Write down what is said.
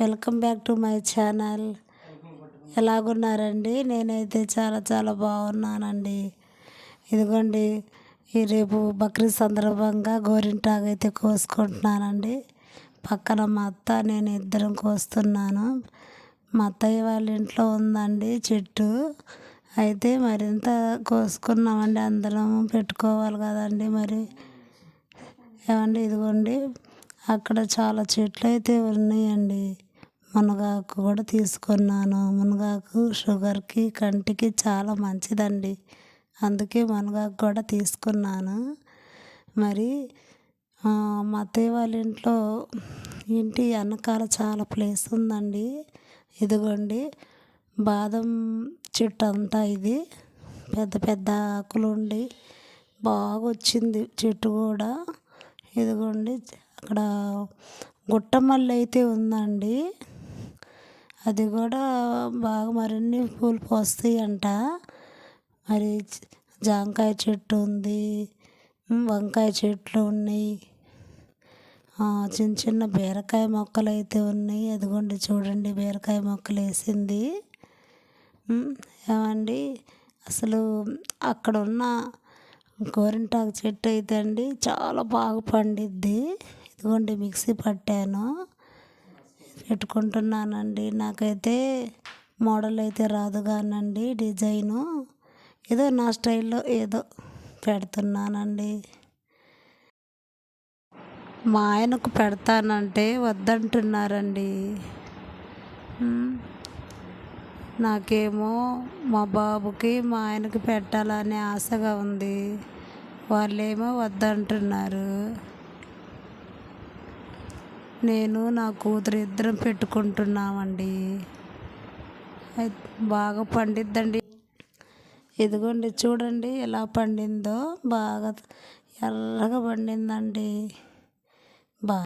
Welcome back to my channel. ఎలాగున్నారండి? నేనైతే చాలా చాలా బాగున్నానండి. ఇదిగోండి ఈ రేపు బక్రీద్ సందర్భంగా గోరింటాకు అయితే కోసుకుంటున్నానండి. పక్కన మా అత్త నేను ఇద్దరం కోస్తున్నాను. మా అత్తయ్య వాళ్ళ ఇంట్లో ఉందండి చెట్టు. అయితే మరింత కోసుకున్నామండి. అందరం పెట్టుకోవాలి కదండి మరి. ఏమండి ఇదిగోండి అక్కడ చాలా చెట్లు అయితే ఉన్నాయండి. మునగాకు కూడా తీసుకున్నాను. మునగాకు షుగర్కి కంటికి చాలా మంచిదండి. అందుకే మునగాకు కూడా తీసుకున్నాను. మరి మా అత్తయ్య వాళ్ళ ఇంట్లో ఇంటి వెనకాల చాలా ప్లేస్ ఉందండి. ఇదిగోండి బాదం చెట్టు అంతా ఇది. పెద్ద పెద్ద ఆకులు ఉండి బాగా వచ్చింది చెట్టు కూడా. ఇదిగోండి అక్కడ గుట్టమల్లి అయితే ఉందండి. అది కూడా బాగా మరిన్ని పూలు పూస్తాయి అంట మరి జామకాయ చెట్టు ఉంది వంకాయ చెట్లు ఉన్నాయి చిన్న చిన్న బీరకాయ మొక్కలు అయితే ఉన్నాయి. అదిగోండి చూడండి బీరకాయ మొక్కలు వేసింది. ఏమండి? అసలు అక్కడ ఉన్న గోరింటాకు చెట్టు అయితే అండి చాలా బాగా పండిద్ది. ఇదిగోండి మిక్సీ పట్టాను. పెట్టుకుంటున్నానండి. నాకైతే మోడల్ అయితే రాదు కానండి డిజైను. ఏదో నా స్టైల్లో ఏదో పెడుతున్నానండి. మా ఆయనకు పెడతానంటే వద్దంటున్నారండి. నాకేమో మా బాబుకి మా ఆయనకి పెట్టాలనే ఆశగా ఉంది. వాళ్ళేమో వద్దంటున్నారు. నేను నా కూతురు ఇద్దరం పెట్టుకుంటున్నామండి బాగా పండిద్దండి. ఇదిగోండి చూడండి ఎలా పండిందో. బాగా ఎర్రగా పండిందండి. బా